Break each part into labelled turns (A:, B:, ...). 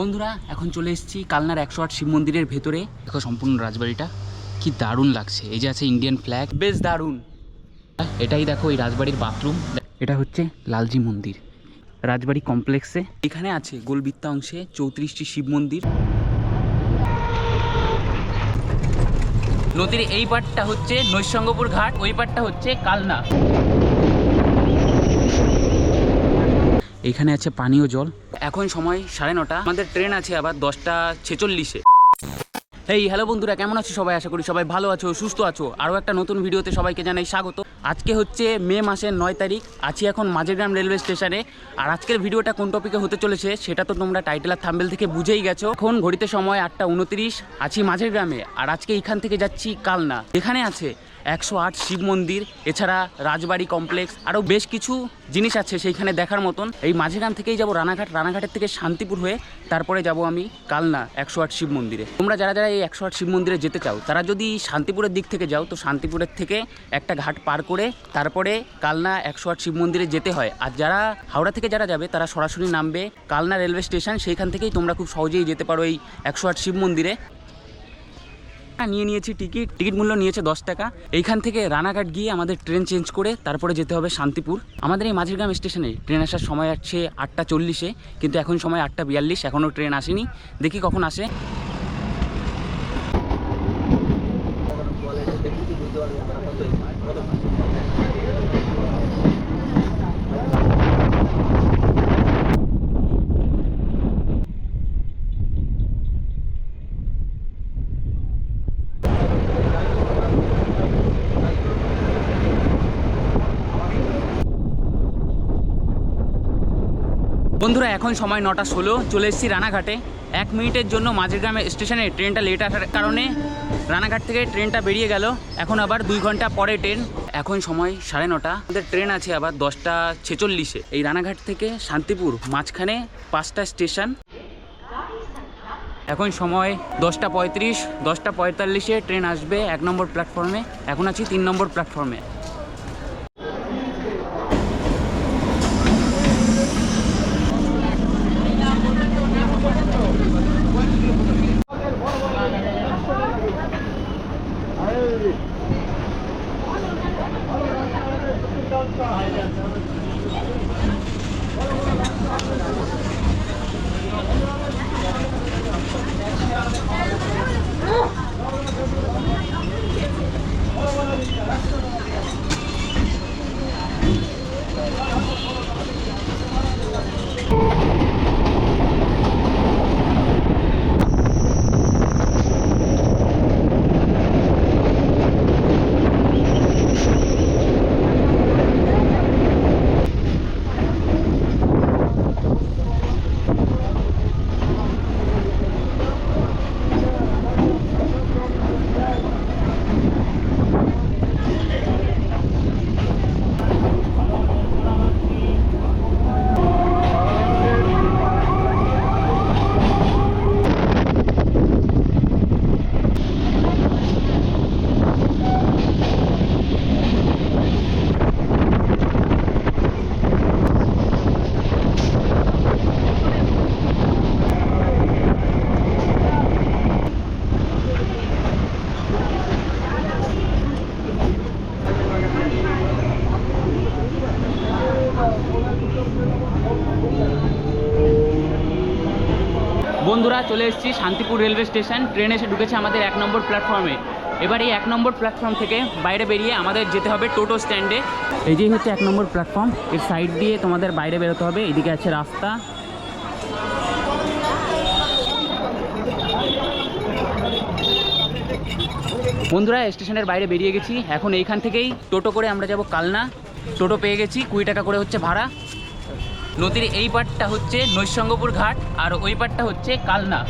A: বন্ধুরা, এখন চলে এসেছি কালনার একশো আট শিব মন্দিরের ভেতরে। দেখো সম্পূর্ণ রাজবাড়িটা, কি দারুণ লাগছে। এই যে আছে ইন্ডিয়ান ফ্ল্যাগ বেশ দারুণ। এটাই দেখো এই রাজবাড়ির বাথরুম এটা হচ্ছে লালজি মন্দির, রাজবাড়ি কমপ্লেক্সে এখানে আছে গোলবিত্তা অংশে চৌত্রিশটি শিব মন্দির। নদীর এই পাটটা হচ্ছে নৈসঙ্গপুর ঘাট, ওই পাটটা হচ্ছে কালনা। এখানে আছে পানীয় জল। এখন সময় সাড়ে নটা। আমাদের ট্রেন আছে আবার দশটা ছেচল্লিশে। এই হ্যালো বন্ধুরা, কেমন আছো সবাই? আশা করি সবাই ভালো আছো, সুস্থ আছো। আরও একটা নতুন ভিডিওতে সবাইকে জানাই স্বাগত। আজকে হচ্ছে মে মাসের নয় তারিখ। আছি এখন মাঝেরগ্রাম রেলওয়ে স্টেশনে। আর আজকের ভিডিওটা কোন টপিকে হতে চলেছে, সেটা তো তোমরা টাইটেল আর থাম্বেল থেকে বুঝেই গেছো। এখন ঘড়িতে সময় আটটা উনত্রিশ। আছি মাঝের গ্রামে আর আজকে এখান থেকে যাচ্ছি কালনা। এখানে আছে একশো আট শিব মন্দির, এছাড়া রাজবাড়ি কমপ্লেক্স, আরও বেশ কিছু জিনিস আছে সেইখানে দেখার মতন। এই মাঝেগ্রাম থেকেই যাব রানাঘাট, রানাঘাটের থেকে শান্তিপুর হয়ে তারপরে যাব আমি কালনা একশো আট শিব মন্দিরে। তোমরা যারা যারা এই একশো আট শিব মন্দিরে যেতে চাও, তারা যদি শান্তিপুরের দিক থেকে যাও, তো শান্তিপুরের থেকে একটা ঘাট পার করে তারপরে কালনা একশো আট শিব মন্দিরে যেতে হয়। আর যারা হাওড়া থেকে যারা যাবে, তারা সরাসরি নামবে কালনা রেলওয়ে স্টেশন। সেইখান থেকেই তোমরা খুব সহজেই যেতে পারো এই একশো আট শিব মন্দিরে। নিয়ে নিয়েছি টিকিট। টিকিট মূল্য নিয়েছে দশ টাকা। এইখান থেকে রানাঘাট গিয়ে আমাদের ট্রেন চেঞ্জ করে তারপরে যেতে হবে শান্তিপুর। আমাদের এই মাঝিরগ্রাম স্টেশনে ট্রেন আসার সময় আসছে আটটা চল্লিশে, কিন্তু এখন সময় আটটা বিয়াল্লিশ, এখনও ট্রেন আসেনি। দেখি কখন আসে। বন্ধুরা, এখন সময় নটা ষোলো। চলে এসেছি রানাঘাটে। এক মিনিটের জন্য মাঝেরগ্রামে স্টেশনে ট্রেনটা লেট আসার কারণে রানাঘাট থেকে ট্রেনটা বেরিয়ে গেল। এখন আবার দুই ঘণ্টা পরে ট্রেন। এখন সময় সাড়ে নটা। আমাদের ট্রেন আছে আবার দশটা ছেচল্লিশে। এই রানাঘাট থেকে শান্তিপুর মাঝখানে পাঁচটা স্টেশন। এখন সময় দশটা পঁয়ত্রিশ। দশটা পঁয়তাল্লিশে ট্রেন আসবে এক নম্বর প্ল্যাটফর্মে এখন আছি তিন নম্বর প্ল্যাটফর্মে চলে এসেছি শান্তিপুর রেলওয়ে স্টেশন। ট্রেন এসে ঢুকেছে আমাদের এক নম্বর প্ল্যাটফর্মে এবার এই এক নম্বর প্ল্যাটফর্ম থেকে বাইরে বেরিয়ে আমাদের যেতে হবে টোটো স্ট্যান্ডে এই যেই হচ্ছে এক নম্বর প্ল্যাটফর্ম এর সাইড দিয়ে তোমাদের বাইরে বেরোতে হবে। এদিকে আছে রাস্তা। বন্ধুরা, স্টেশনের বাইরে বেরিয়ে গেছি। এখন এইখান থেকেই টোটো করে আমরা যাব কালনা। টোটো পেয়ে গেছি। কুড়ি টাকা করে হচ্ছে ভাড়া। নদীর এই পাটটা হচ্ছে নৈসঙ্গপুর ঘাট আর ওই পাটটা হচ্ছে কালনা।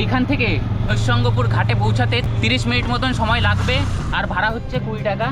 A: এইখান থেকে নৈসঙ্গপুর ঘাটে পৌঁছাতে তিরিশ মিনিট মতন সময় লাগবে আর ভাড়া হচ্ছে কুড়ি টাকা।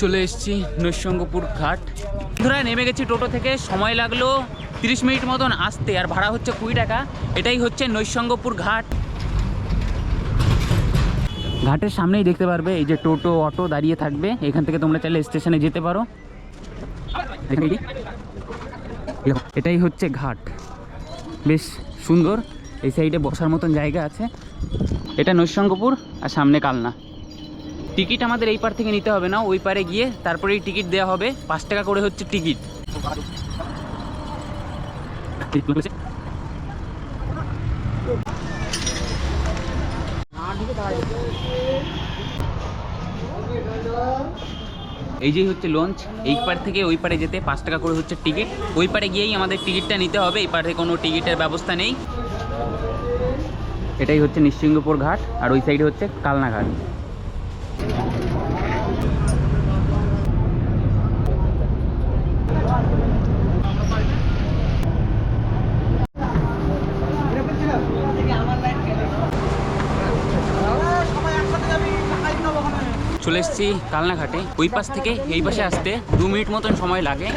A: চলে এসেছি নৈসঙ্গপুর ঘাট। ধরা নেমে গেছি টোটো থেকে। সময় লাগল তিরিশ মিনিট মতন আসতে। আর ভাড়া হচ্ছে কুড়ি টাকা। এটাই হচ্ছে নৈসঙ্গপুর ঘাট। ঘাটের সামনেই দেখতে পারবে এই যে টোটো, অটো দাঁড়িয়ে থাকবে। এখান থেকে তোমরা চাইলে স্টেশনে যেতে পারো। এটাই হচ্ছে ঘাট। বেশ সুন্দর। এই সাইডে বসার মতন জায়গা আছে। এটা নৈসঙ্গপুর আর সামনে কালনা। টিকিট আমাদের এই পার থেকে নিতে হবে না, ওই পারে গিয়ে তারপরেই টিকিট দেওয়া হবে। পাঁচ টাকা করে হচ্ছে টিকিট। এই যে হচ্ছে লঞ্চ এই পার থেকে ওই পারে যেতে পাঁচ টাকা করে হচ্ছে টিকিট। ওই পারে গিয়েই আমাদের টিকিটটা নিতে হবে, এই পারে কোনো টিকিটের ব্যবস্থা নেই। এটাই হচ্ছে নিশ্চিঙ্গপুর ঘাট, আর ওই সাইডে হচ্ছে কালনা ঘাট। এসেছি কালনাঘাটে। ওই পাশ থেকে এই পাশে আসতে দু মিনিট মতন সময় লাগে।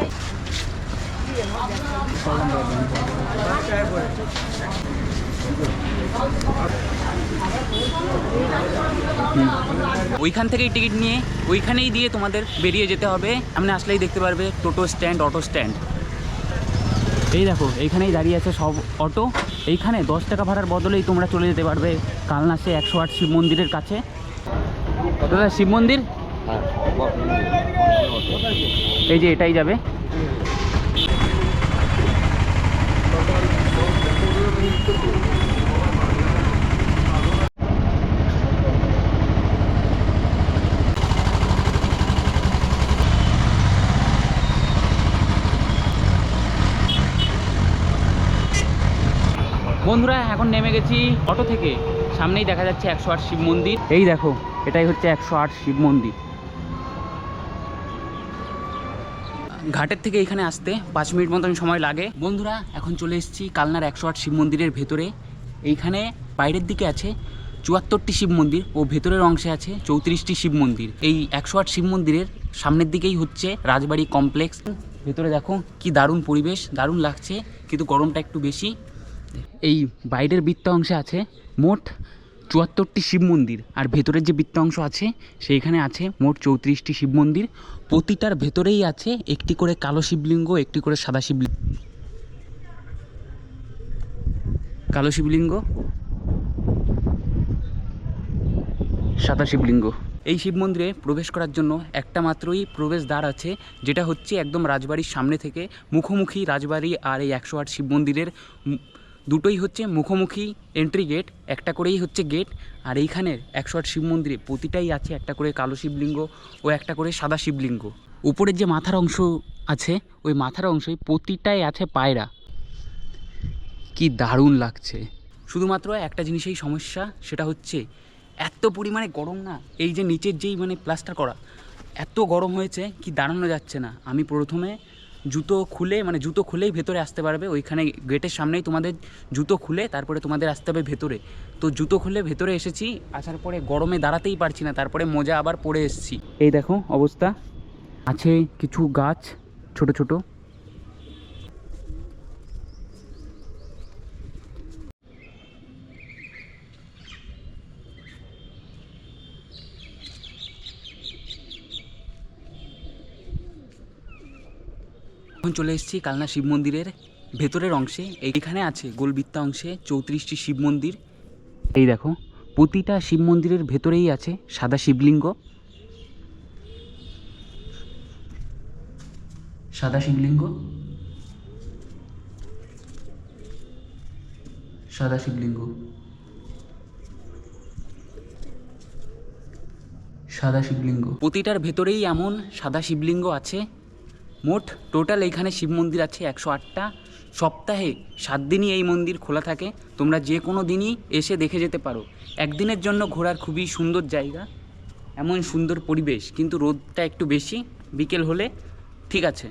A: ওইখান থেকেই টিকিট নিয়ে ওইখানেই দিয়ে তোমাদের বেরিয়ে যেতে হবে। আপনি আসলেই দেখতে পারবে টোটো স্ট্যান্ড, অটো স্ট্যান্ড। এই দেখো, এইখানেই দাঁড়িয়ে আছে সব অটো। এইখানে দশ টাকা ভাড়ার বদলেই তোমরা চলে যেতে পারবে কালনাসে একশো আট শিব মন্দিরের কাছে। দাদা শিব মন্দির? এই যে এটাই যাবে। বন্ধুরা এখন নেমে গেছি অটো থেকে। সামনেই দেখা যাচ্ছে একশো আট শিব মন্দির। এই দেখো, এটাই হচ্ছে একশো আট শিব মন্দির। ঘাটের থেকে এখানে আসতে পাঁচ মিনিট মতন সময় লাগে। বন্ধুরা, এখন চলে এসেছি কালনার একশো আট শিব মন্দিরের ভেতরে। এইখানে বাইরের দিকে আছে চুয়াত্তরটি শিব মন্দির ও ভেতরের অংশে আছে চৌত্রিশটি শিব মন্দির। এই একশো আট শিব মন্দিরের সামনের দিকেই হচ্ছে রাজবাড়ি কমপ্লেক্স। ভেতরে দেখো, কি দারুণ পরিবেশ, দারুণ লাগছে, কিন্তু গরমটা একটু বেশি। এই বাইরের বৃত্ত অংশে আছে মোট চুয়াত্তরটি শিব মন্দির, আর ভেতরের যে বৃত্ত অংশ আছে, সেইখানে আছে মোট চৌত্রিশটি শিব মন্দির। প্রতিটার ভেতরেই আছে একটি করে কালো শিবলিঙ্গ, একটি করে সাদা শিবলিঙ্গ কালো শিবলিঙ্গ, সাদা শিবলিঙ্গ। এই শিব মন্দিরে প্রবেশ করার জন্য একটা মাত্রই প্রবেশদ্বার আছে, যেটা হচ্ছে একদম রাজবাড়ির সামনে থেকে মুখোমুখি রাজবাড়ি আর এই একশো আট শিব মন্দিরের দুটোই হচ্ছে মুখোমুখি এন্ট্রি গেট একটা করেই হচ্ছে গেট আর এইখানের একশো আট শিব মন্দিরে প্রতিটাই আছে, একটা করে কালো শিবলিঙ্গ ও একটা করে সাদা শিবলিঙ্গ। উপরের যে মাথার অংশ আছে, ওই মাথার অংশে প্রতিটাই আছে পায়রা। কি দারুণ লাগছে। শুধুমাত্র একটা জিনিসেই সমস্যা, সেটা হচ্ছে এত পরিমাণে গরম না, এই যে নিচের যেই মানে প্লাস্টার করা, এত গরম হয়েছে, কি দাঁড়ানো যাচ্ছে না। আমি প্রথমে জুতো খুলে মানে জুতো খুলেই ভেতরে আসতে পারবে। ওইখানে গেটের সামনেই তোমাদের জুতো খুলে, তারপরে তোমাদের আসতে হবে ভেতরে। তো জুতো খুলে ভেতরে এসেছি, আসার পরে গরমে দাঁড়াতেই পারছি না, তারপরে মোজা আবার পরে এসেছি। এই দেখো অবস্থা, আছে কিছু গাছ, ছোট ছোট। চলে এসেছি কালনা শিব মন্দিরের ভেতরের অংশে। এইখানে আছে গোলবৃত্তা অংশে চৌত্রিশটি শিব মন্দির। এই দেখো, প্রতিটা শিব মন্দিরের ভেতরেই আছে সাদা শিবলিঙ্গ। সাদা শিবলিঙ্গ। সাদা শিবলিঙ্গ। সাদা শিবলিঙ্গ। প্রতিটার ভেতরেই এমন সাদা শিবলিঙ্গ আছে মোট টোটাল এইখানে শিব মন্দির আছে একশো আটটা। সপ্তাহে সাত দিনই এই মন্দির খোলা থাকে। তোমরা যে কোনো দিনই এসে দেখে যেতে পারো। একদিনের জন্য ঘোরার খুবই সুন্দর জায়গা, এমন সুন্দর পরিবেশ, কিন্তু রোদটা একটু বেশি, বিকেল হলে ঠিক আছে।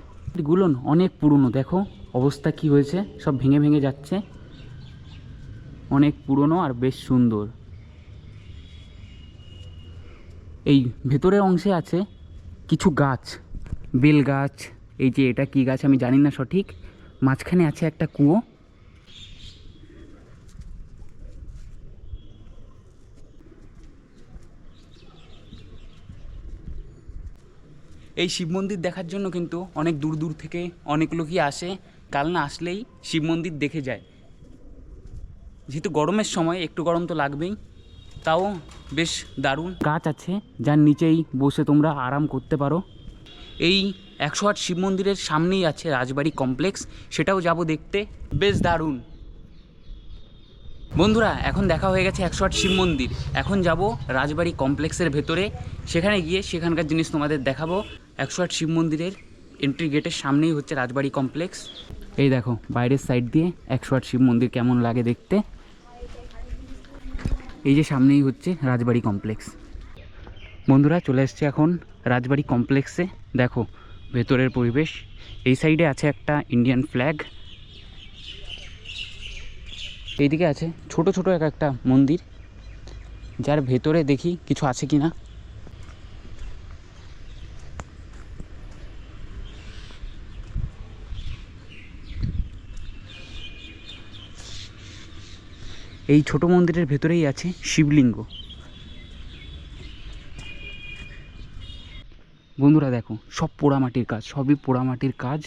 A: গুলন অনেক পুরনো, দেখো অবস্থা কি হয়েছে, সব ভেঙে ভেঙে যাচ্ছে। অনেক পুরনো আর বেশ সুন্দর। এই ভেতরের অংশে আছে কিছু গাছ, বেল গাছ এই যে এটা কি গাছ আমি জানি না সঠিক। মাঝখানে আছে একটা কুয়ো। এই শিব মন্দির দেখার জন্য কিন্তু অনেক দূর দূর থেকে অনেক লোকই আসে। কাল না আসলেই শিব মন্দির দেখে যায়। যেহেতু গরমের সময় একটু গরম তো লাগবেই, তাও বেশ দারুণ। গাছ আছে, যার নিচেই বসে তোমরা আরাম করতে পারো। এই একশো আট শিব মন্দিরের সামনেই আছে রাজবাড়ি কমপ্লেক্স, সেটাও যাব দেখতে। বেশ দারুণ। বন্ধুরা, এখন দেখা হয়ে গেছে একশো আট শিব মন্দির। এখন যাব রাজবাড়ি কমপ্লেক্সের ভেতরে। সেখানে গিয়ে সেখানকার জিনিস তোমাদের দেখাবো। একশো আট শিব মন্দিরের এন্ট্রি গেটের সামনেই হচ্ছে রাজবাড়ি কমপ্লেক্স। এই দেখো, বাইরের সাইড দিয়ে একশো আট শিব মন্দির কেমন লাগে দেখতে। এই যে সামনেই হচ্ছে রাজবাড়ি কমপ্লেক্স। বন্ধুরা, চলে এসছে এখন রাজবাড়ি কমপ্লেক্সে। দেখো ভেতরের পরিবেশ। এই সাইডে আছে একটা ইন্ডিয়ান ফ্ল্যাগ এইদিকে আছে ছোট ছোট এক একটা মন্দির। যার ভেতরে দেখি কিছু আছে কি না এই ছোট মন্দিরের ভেতরেই আছে শিবলিঙ্গ। বন্ধুরা দেখো, সব পোড়ামাটির কাজ, সবই পোড়ামাটির কাজ।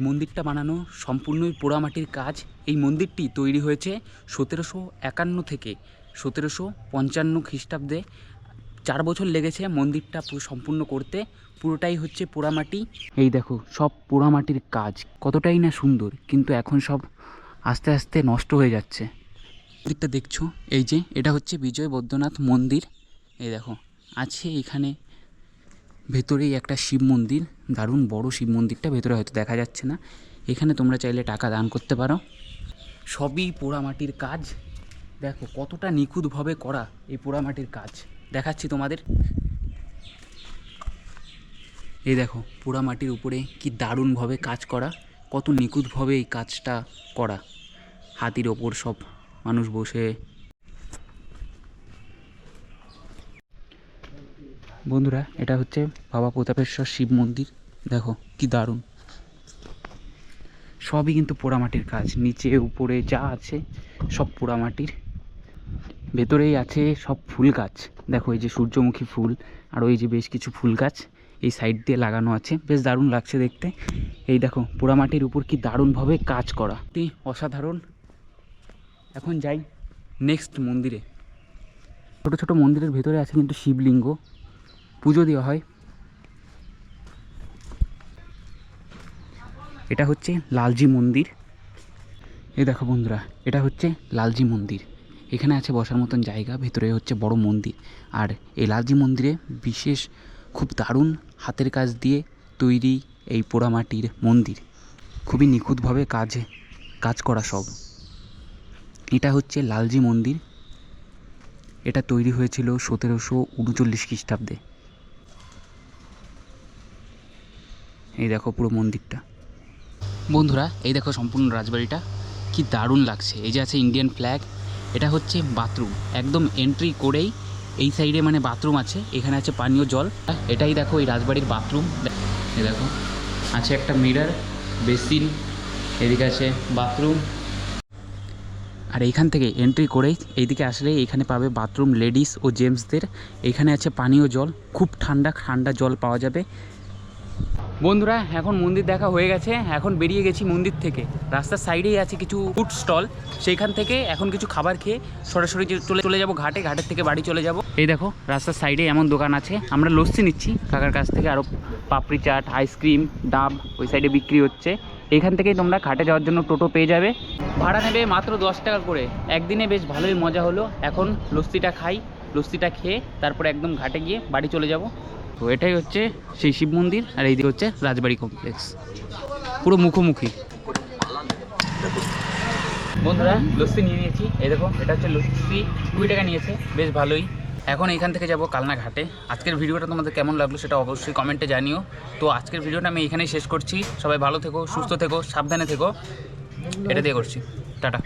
A: মন্দিরটা বানানো সম্পূর্ণই পোড়ামাটির কাজ। এই মন্দিরটি তৈরি হয়েছে সতেরোশো একান্ন থেকে সতেরোশো পঞ্চান্ন খ্রিস্টাব্দে। চার বছর লেগেছে মন্দিরটা সম্পূর্ণ করতে, পুরোটাই হচ্ছে পোড়ামাটি। এই দেখো, সব পোড়ামাটির কাজ, কতটাই না সুন্দর, কিন্তু এখন সব আস্তে আস্তে নষ্ট হয়ে যাচ্ছে। মন্দিরটা দেখছ, এই যে, এটা হচ্ছে বিজয় বৈদ্যনাথ মন্দির। এই দেখো, আছে এখানে ভেতরেই একটা শিব মন্দির। দারুণ বড় শিব মন্দিরটা, ভেতরে হয়তো দেখা যাচ্ছে না। এখানে তোমরা চাইলে টাকা দান করতে পারো। সবই পোড়ামাটির কাজ। দেখো, কতটা নিখুঁতভাবে করা এই পোড়ামাটির কাজ। দেখাচ্ছি তোমাদের। এই দেখো, পোড়ামাটির উপরে কি দারুণভাবে কাজ করা। কত নিখুঁতভাবে এই কাজটা করা। হাতির ওপর সব মানুষ বসে বন্ধুরা, এটা হচ্ছে বাবা প্রতাপেশ্বর শিব মন্দির। দেখো, কি দারুণ। সবই কিন্তু পোড়ামাটির কাজ। নিচে, উপরে যা আছে, সব পোড়ামাটির। ভেতরেই আছে সব ফুল গাছ। দেখো, এই যে সূর্যমুখী ফুল, আর ওই যে বেশ কিছু ফুল গাছ এই সাইড দিয়ে লাগানো আছে। বেশ দারুণ লাগছে দেখতে। এই দেখো, পোড়ামাটির উপর কি দারুণভাবে কাজ করা। সত্যি অসাধারণ। এখন যাই নেক্সট মন্দিরে। ছোট ছোট মন্দিরের ভেতরে আছে কিন্তু শিবলিঙ্গ। পুজো দেওয়া হয়। এটা হচ্ছে লালজি মন্দির। এই দেখো বন্ধুরা, এটা হচ্ছে লালজি মন্দির। এখানে আছে বসার মতন জায়গা, ভেতরে হচ্ছে বড় মন্দির। আর এই লালজি মন্দিরে বিশেষ খুব দারুণ হাতের কাজ দিয়ে তৈরি এই পোড়ামাটির মন্দির। খুবই নিখুঁতভাবে কাজে, কাজ করা সব। এটা হচ্ছে লালজি মন্দির। এটা তৈরি হয়েছিল সতেরোশো উনচল্লিশ খ্রিস্টাব্দে। এই দেখো পুরো মন্দিরটা। বন্ধুরা, এই দেখো সম্পূর্ণ রাজবাড়িটা। কি দারুণ লাগছে। এই যে আছে ইন্ডিয়ান ফ্ল্যাগ এটা হচ্ছে বাথরুম একদম এন্ট্রি করেই এই সাইডে মানে বাথরুম আছে, এখানে আছে পানীয় জল। এটাই দেখো এই রাজবাড়ির বাথরুম এই দেখো, আছে একটা মিরার বেসিন এদিকে আছে বাথরুম আর এইখান থেকে এন্ট্রি করেই এইদিকে আসলে এখানে পাবে বাথরুম লেডিস ও জেন্টসদের এখানে আছে পানীয় জল, খুব ঠান্ডা ঠান্ডা জল পাওয়া যাবে। বন্ধুরা, এখন মন্দির দেখা হয়ে গেছে। এখন বেরিয়ে গেছি মন্দির থেকে। রাস্তার সাইডেই আছে কিছু ফুড স্টল। সেইখান থেকে এখন কিছু খাবার খেয়ে সরাসরি চলে চলে যাব ঘাটে। ঘাটের থেকে বাড়ি চলে যাব। এই দেখো, রাস্তার সাইডে এমন দোকান আছে। আমরা লস্যি নিচ্ছি। কাকার কাছ থেকে আরও পাপড়ি চাট, আইসক্রিম, ডাব ওই সাইডে বিক্রি হচ্ছে। এখান থেকেই তোমরা ঘাটে যাওয়ার জন্য টোটো পেয়ে যাবে। ভাড়া নেবে মাত্র দশ টাকা করে। একদিনে বেশ ভালোই মজা হলো। এখন লস্যিটা খাই। লস্যিটা খেয়ে তারপরে একদম ঘাটে গিয়ে বাড়ি চলে যাব। তো এটাই হচ্ছে সেই শিব মন্দির আর এইদিকে হচ্ছে রাজবাড়ি কমপ্লেক্স পুরো মুখোমুখি। বন্ধুরা, লস্যি নিয়ে নিয়েছি। এই দেখো, এটা হচ্ছে লস্যি। কুড়ি টাকা নিয়েছে, বেশ ভালোই। এখন এখান থেকে যাব কালনা ঘাটে। আজকের ভিডিওটা তোমাদের কেমন লাগল সেটা অবশ্যই কমেন্টে জানিও। তো আজকের ভিডিওটা আমি এখানেই শেষ করছি। সবাই ভালো থেকো, সুস্থ থেকো, সাবধানে থেকো। এটা দিয়ে করছি। টাটা।